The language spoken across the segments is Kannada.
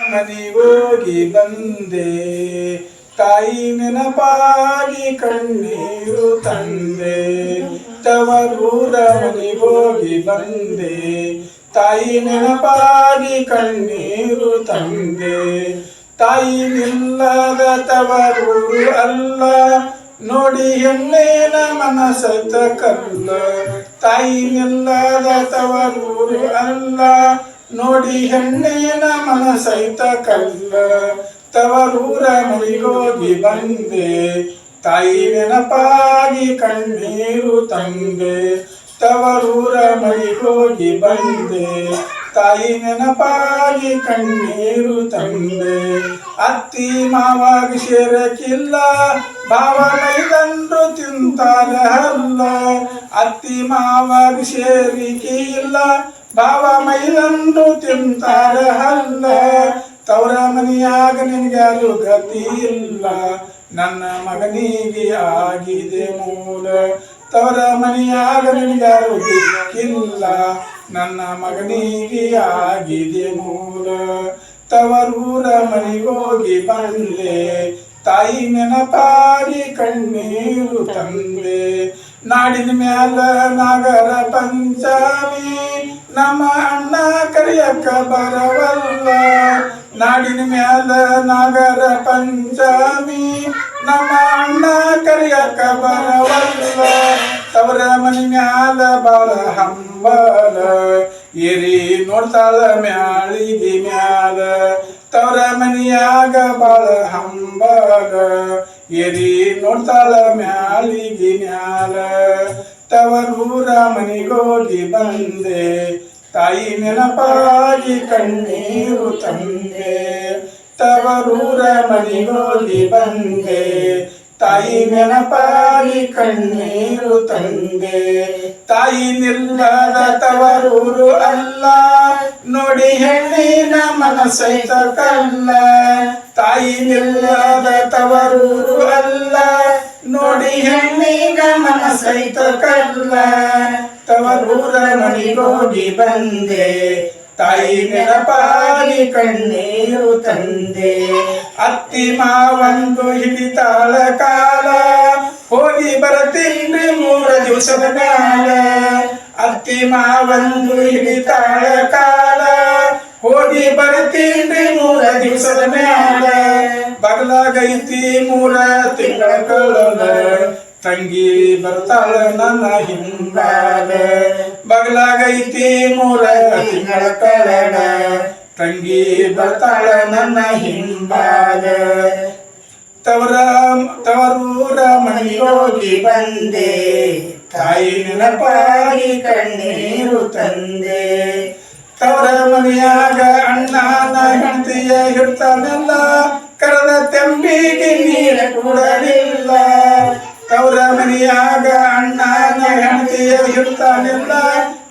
ಮನಿಗೋಗಿ ಬಂದೆ. ತಾಯಿ ನೆನಪಾಗಿ ಕಣ್ಣೀರು ತಂದೆ. ತವರೂರ ಮನಿಗೋಗಿ ಬಂದೆ. ತಾಯಿ ನೆನಪಾಗಿ ಕಣ್ಣೀರು ತಂದೆ. ತಾಯಿ ನಿಲ್ಲದ ತವರೂರು ಅಲ್ಲ. ನೋಡಿ ಹೆಣ್ಣೇನ ಮನಸತ ಕಲ್ಲ. ತಾಯಿ ನಿಲ್ಲದ ತವರೂರು ಅಲ್ಲ. ನೋಡಿ ಹೆಣ್ಣೇನ ಸಹಿತ ಕಲ್ಲ ತವರೂರ ಮರಿಗೋಗಿ ಬಂದೆ. ತಾಯಿ ನೆನಪಾಗಿ ಕಣ್ಣೀರು ತಂದೆ ತವರೂರ ಮರಿಗೋಗಿ ಬಂದೆ. ತಾಯಿ ನೆನಪಾಗಿ ಕಣ್ಣೀರು ತಂದೆ. ಅತ್ತಿ ಮಾವಾಗಿ ಸೇರಕ್ಕಿಲ್ಲ, ಭಾವ ಮೈದಂಡ್ರು ತಿಂತಾರೆ ಅಲ್ಲ. ಅತ್ತಿ ಮಾವಾಗಿ ಸೇರಿಕೆ ಇಲ್ಲ ಮೈದಂದು ತಿಂತಾರ ಹಲ್ಲ ತವರ ಮನೆಯಾಗ ನಿನ್ಗ್ಯಾರು ಗತಿ ಇಲ್ಲ ನನ್ನ ಮಗನಿಗೆ ಆಗಿದೆ ಮೂಲ. ತವರ ಮನೆಯಾಗ ನಿನ್ಗ್ಯಾರು ದಿಕ್ಕಿಲ್ಲ. ನನ್ನ ಮಗನಿಗೆ ಆಗಿದೆ ಮೂಲ. ತವರೂರ ಮನೆಗೋಗಿ ಬಂದೆ. ತಾಯಿ ನೆನಪಾಗಿ ಕಣ್ಣೀರು ತಂದೆ. ನಾಡಿನ ಮ್ಯಾಲ ನಾಗರ ಪಂಚಮಿ. ನಮ್ಮ ಅಣ್ಣ ಕರಿಯಕ್ಕ ಬರವಲ್ಲ. ನಾಡಿನ ಮ್ಯಾಲ ನಾಗರ ಪಂಚಮಿ. ನಮ್ಮ ಅಣ್ಣ ಕರಿಯಕ್ಕ ಬರವಲ್ಲ. ತವರ ಮನಿ ಮ್ಯಾಲ ಬಾಳ ಹಂಬಲ. ಏರಿ ನೋಡ್ತಾಳ ಮ್ಯಾಳಿಗಿ ಮ್ಯಾಲ. ತವರ ಮನಿಯಾಗ ಬಾಳ ಹಂಬಲ. ಏರಿ ನೋಡ್ತಾಳ ಮ್ಯಾಳಿಗಿ ಮ್ಯಾಲ. ತವರೂರ ಮನೆಗೋಗಿ ಬಂದೆ. ತಾಯಿ ನೆನಪಾಗಿ ಕಣ್ಣೀರು ತಂದೆ. ತವರೂರ ಮನೆಗೋಗಿ ಬಂದೆ. ತಾಯಿ ನೆನಪಾಗಿ ಕಣ್ಣೀರು ತಂದೆ. ತಾಯಿ ನಿಲ್ಲದ ತವರೂರು ಅಲ್ಲ. ನೋಡಿ ಹೆಣ್ಣಿನ ಮನಸೈತ ಕಲ್ಲ. ತಾಯಿ ನಿಲ್ಲದ ತವರೂರು ಅಲ್ಲ. ನೋಡಿ ಹೆಣ್ಣಿನ ಮನಸೈತ ಕಲ್ಲ ತವರೂರ ಮನಿಗೋಗಿ ಬಂದೆ ತಾಯಿ ನೆನಪಾಗಿ ಕಣ್ಣೀರು ತಂದೆ ಅತ್ತಿ ಮಾವಂದು ಹಿಡಿತಾಳ ಕಾಲ ಹೋಗಿ ಬರತೀನಿ ಮೂರ ದಿವಸದ ಕಾಲ ಅತ್ತಿ ಮಾವಂದು ಹಿಡಿತಾಳ ಕಾಲ ಹೋಗಿ ಬರ್ತೀನಿ ಮೂರ ದಿವಸದ ಮ್ಯಾಲ ಬಗಲಾಗೈತಿ ಮೂರ ತಿಂಗಳ ಕಳಲ ತಂಗಿ ಬರ್ತಾಳ ನನ್ನ ಹಿಂಬಾಲ ಬಗಲಾಗೈತಿ ಮೂರ ತಿಂಗಳ ಕಳಲ ತಂಗಿ ಬರ್ತಾಳ ನನ್ನ ಹಿಂಬಾಲ ತವರ ತವರೂರ ಮನೆಯೋಗಿ ಬಂದೆ ತಾಯಿ ನೆನಪಾಗಿ ಕಣ್ಣೀರು ತಂದೆ ತವರ ಮನೆಯಾಗ ಅಣ್ಣನ ಹೆಂಡತಿಯ ಹಿಡ್ತಾನೆಲ್ಲ ಕರೆದ ತೆಂಬಿಗೆ ನೀರ ಕೂಡಲಿಲ್ಲ ತವರ ಮನೆಯಾಗ ಅಣ್ಣನ ಹೆಂಡತಿಯ ಹಿಡ್ತಾನೆಲ್ಲ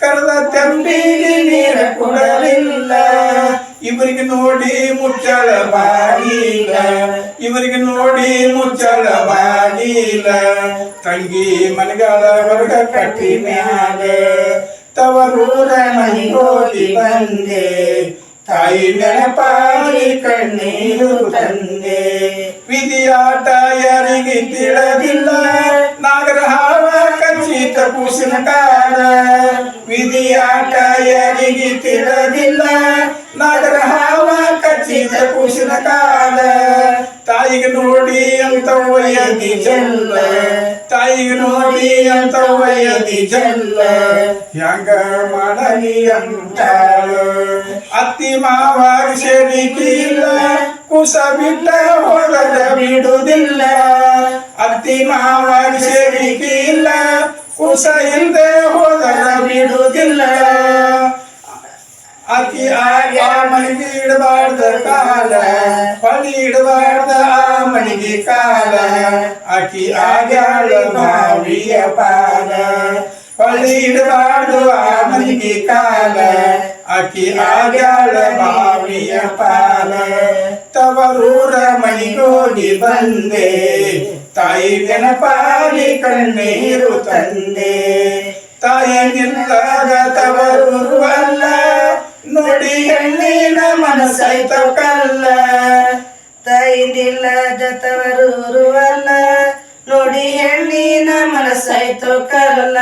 ಕರೆದ ತೆಂಬಿಗೆ ನೀರ ಕೊಡಲಿಲ್ಲ ಇವರಿಗೆ ನೋಡಿ ಮುಚ್ಚಳ ಬಾಗಿಲ ಇವರಿಗೆ ನೋಡಿ ಮುಚ್ಚಳ ಬಾಗಿಲ ತಂಗಿ ಮನೆಗಳ ಹೊರಗ ಕಟ್ಟಿ ಮ್ಯಾಲ ತವರೂರ ಮನಿಗೋಗಿ ಬಂದೆ. ತಾಯಿ ನೆನಪಾಗಿ ಕಣ್ಣೀರು ತಂದೆ. ವಿಧಿಯಾಟ ಯಾರಿಗೆ ನಾಗರ ಹಾವ ಕಚ್ಚಿತ ಕೂಸಿನ ಕಾಲ. ವಿಧಿಯಾಟ ಯಾರಿಗೆ ನಾಗರ ಹಾವ ಕಚ್ಚಿತ ಕೂಸಿನ ಕಾಲ. ತಾಯಿಗೆ ನೋಡಿ ಅಂತ ವಯದಿ ಜಲ್ಲ ತಾಯಿಗೆ ನೋಡಿ ಅಂತ ವಯದಿ ಜಲ್ಲ ಹೆಂಗ ಮಾಡಲಿ ಅಂತ. ಅತ್ತಿ ಮಾವಾಗಿ ಇಲ್ಲ. ಕುಸ ಬಿಟ್ಟ ಹೊರದ ಬಿಡುವುದಿಲ್ಲ ಅತ್ತಿ ಮಾವಾಗಿ ಇಲ್ಲ. ಕುಸ ಇಲ್ಲದೆ ಹೋದರ ಬಿಡುವುದಿಲ್ಲ ಅಕ್ಕಿ ಆಗ ಮನೆಗೆ ಇಡಬಾರ್ದ ಕಾಲ ಹೊಳಿ ಇಡಬಾರ್ದ ಆ ಮನೆಗೆ ಕಾಲ ಅಕ್ಕಿ ಆಗ್ಯಾಳ ಮಾವಿಯ ಪಾಲ ಹೊಳಿ ಇಡಬಾರ್ದು ಆ ಮನೆಗೆ ಕಾಲ ಅಕ್ಕಿ ಆಗ್ಯಾಳ ಮಾವಿಯ ಪಾಲ ತವರೂರ ಮನಿಗೋಗಿ ಬಂದೆ ತಾಯಿ ನೆನಪಾಗಿ ಕಣ್ಣೀರು ತಂದೆ ತಾಯಿ ನಿಲ್ಲದ ತವರು ಅಲ್ಲ ನೋಡಿ ಹೆಣ್ಣಿನ ಮನಸ್ಸಾಯ್ತು ಕಲ್ಲ ತಾಯಿದಿಲ್ಲದ ತವರೂರುವಲ್ಲ ನೋಡಿ ಹೆಣ್ಣಿನ ಮನಸ್ಸಾಯ್ತು ಕಲ್ಲ